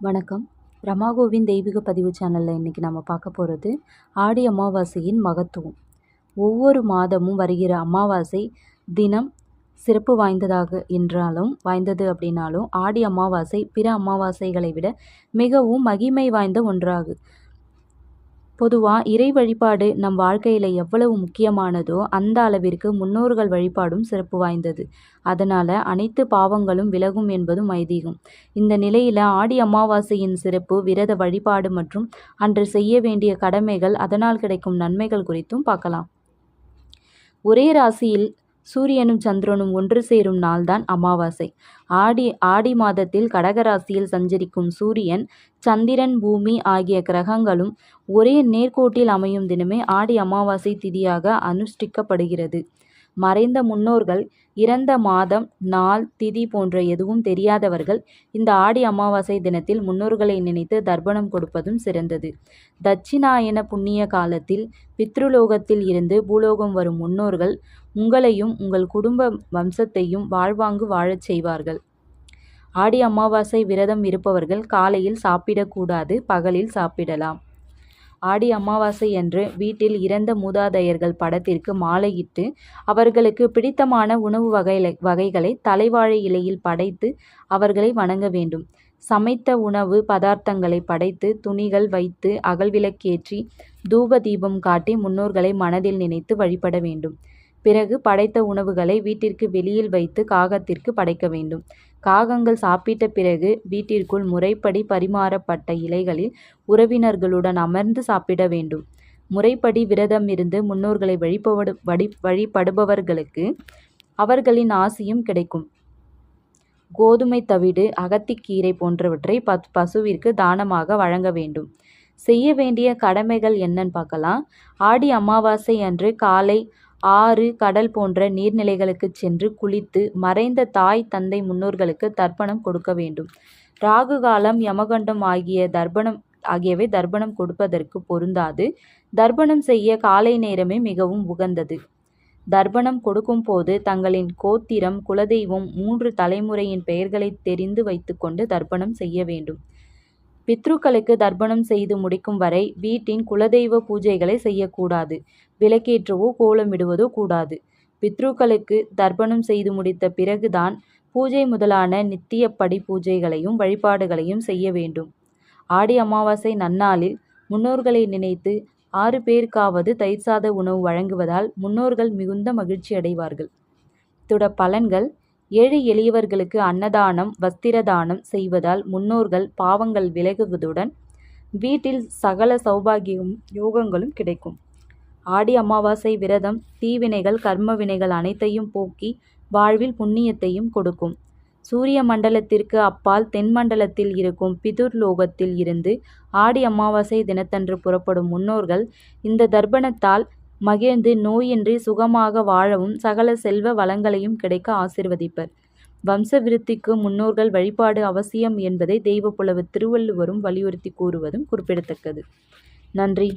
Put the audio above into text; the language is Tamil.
வணக்கம். ரமாகோவின் தெய்வீக பதிவு சேனலில் இன்றைக்கி நம்ம பார்க்க போகிறது ஆடி அமாவாசையின் மகத்துவம். ஒவ்வொரு மாதமும் வருகிற அமாவாசை தினம் சிறப்பு வாய்ந்ததாக என்றாலும் வாய்ந்தது அப்படின்னாலும் ஆடி அமாவாசை பிற அமாவாசைகளை விட மிகவும் மகிமை வாய்ந்த ஒன்றாகும். பொதுவாக இறை வழிபாடு நம் வாழ்க்கையில் எவ்வளவு முக்கியமானதோ அந்த அளவிற்கு முன்னோர்கள் வழிபாடும் சிறப்பு வாய்ந்தது. அதனால் அனைத்து பாவங்களும் விலகும் என்பதும் ஐதீகம். இந்த நிலையில் ஆடி அமாவாசையின் சிறப்பு விரத வழிபாடு மற்றும் அன்று செய்ய வேண்டிய கடமைகள் அதனால் கிடைக்கும் நன்மைகள் குறித்தும் பார்க்கலாம். ஒரே ராசியில் சூரியனும் சந்திரனும் ஒன்று சேரும் நாள்தான் அமாவாசை. ஆடி ஆடி மாதத்தில் கடகராசியில் சஞ்சரிக்கும் சூரியன் சந்திரன் பூமி ஆகிய கிரகங்களும் ஒரே நேர்கோட்டில் அமையும் தினமே ஆடி அமாவாசை திதியாக அனுஷ்டிக்கப்படுகிறது. மறைந்த முன்னோர்கள் இறந்த மாதம் நாள் திதி போன்ற எதுவும் தெரியாதவர்கள் இந்த ஆடி அமாவாசை தினத்தில் முன்னோர்களை நினைத்து தர்ப்பணம் கொடுப்பதும் சிறந்தது. தட்சிணாயன புண்ணிய காலத்தில் பித்ருலோகத்தில் இருந்து பூலோகம் வரும் முன்னோர்கள் உங்களையும் உங்கள் குடும்ப வம்சத்தையும் வாழ்வாங்கு வாழச் செய்வார்கள். ஆடி அமாவாசை விரதம் இருப்பவர்கள் காலையில் சாப்பிடக்கூடாது பகலில் சாப்பிடலாம். ஆடி அமாவாசை அன்று வீட்டில் இறந்த மூதாதையர்கள் படத்திற்கு மாலையிட்டு அவர்களுக்கு பிடித்தமான உணவு வகை வகைகளை தலைவாழை இலையில் படைத்து அவர்களை வணங்க வேண்டும். சமைத்த உணவு பதார்த்தங்களை படைத்து துணிகள் வைத்து அகல்விளக்கேற்றி தூப தீபம் காட்டி முன்னோர்களை மனதில் நினைத்து வழிபட வேண்டும். பிறகு படைத்த உணவுகளை வீட்டிற்கு வெளியில் வைத்து காகத்திற்கு படைக்க வேண்டும். காகங்கள் சாப்பிட்ட பிறகு வீட்டிற்குள் முறைப்படி பரிமாறப்பட்ட இலைகளில் உறவினர்களுடன் அமர்ந்து சாப்பிட வேண்டும். முறைப்படி விரதம் இருந்து முன்னோர்களை வழிபடு வழி வழிபடுபவர்களுக்கு அவர்களின் ஆசியும் கிடைக்கும். கோதுமை தவிடு அகத்திக்கீரை போன்றவற்றை பத் பசுவிற்கு தானமாக வழங்க வேண்டும். செய்ய வேண்டிய கடமைகள் என்னன்னு பார்க்கலாம். ஆடி அமாவாசை அன்று காலை ஆறு கடல் போன்ற நீர்நிலைகளுக்கு சென்று குளித்து மறைந்த தாய் தந்தை முன்னோர்களுக்கு தர்ப்பணம் கொடுக்க வேண்டும். ராகு காலம் யமகண்டம் ஆகிய தர்ப்பணம் ஆகியவை தர்ப்பணம் கொடுப்பதற்கு பொருந்தாது. தர்ப்பணம் செய்ய காலை நேரமே மிகவும் உகந்தது. தர்ப்பணம் கொடுக்கும் போது தங்களின் கோத்திரம் குலதெய்வம் மூன்று தலைமுறையின் பெயர்களை தெரிந்து வைத்துக்கொண்டு தர்ப்பணம் செய்ய வேண்டும். பித்ருக்களுக்கு தர்ப்பணம் செய்து முடிக்கும் வரை வீட்டின் குலதெய்வ பூஜைகளை செய்யக்கூடாது. விளக்கேற்றவோ கோலமிடுவதோ கூடாது. பித்ருக்களுக்கு தர்ப்பணம் செய்து முடித்த பிறகுதான் பூஜை முதலான நித்தியப்படி பூஜைகளையும் வழிபாடுகளையும் செய்ய வேண்டும். ஆடி அமாவாசை நன்னாளில் முன்னோர்களை நினைத்து ஆறு பேருக்காவது தயிர்சாத உணவு வழங்குவதால் முன்னோர்கள் மிகுந்த மகிழ்ச்சி அடைவார்கள் துட பலன்கள் ஏழை எளியவர்களுக்கு அன்னதானம் வஸ்திர தானம் செய்வதால் முன்னோர்கள் பாவங்கள் விலகுவதுடன் வீட்டில் சகல சௌபாகியமும் யோகங்களும் கிடைக்கும். ஆடி அமாவாசை விரதம் தீவினைகள் கர்ம வினைகள் அனைத்தையும் போக்கி வாழ்வில் புண்ணியத்தையும் கொடுக்கும். சூரிய மண்டலத்திற்கு அப்பால் தென்மண்டலத்தில் இருக்கும் பிதுர் லோகத்தில் இருந்து ஆடி அமாவாசை தினத்தன்று புறப்படும் முன்னோர்கள் இந்த தர்ப்பணத்தால் மகிழ்ந்து நோயின்றி சுகமாக வாழவும் சகல செல்வ வளங்களையும் கிடைக்க ஆசிர்வதிப்பர். வம்ச விருத்திக்கு முன்னோர்கள் வழிபாடு அவசியம் என்பதை தெய்வப்புலவர் திருவள்ளுவரும் வலியுறுத்தி கூறுவதும் குறிப்பிடத்தக்கது. நன்றி.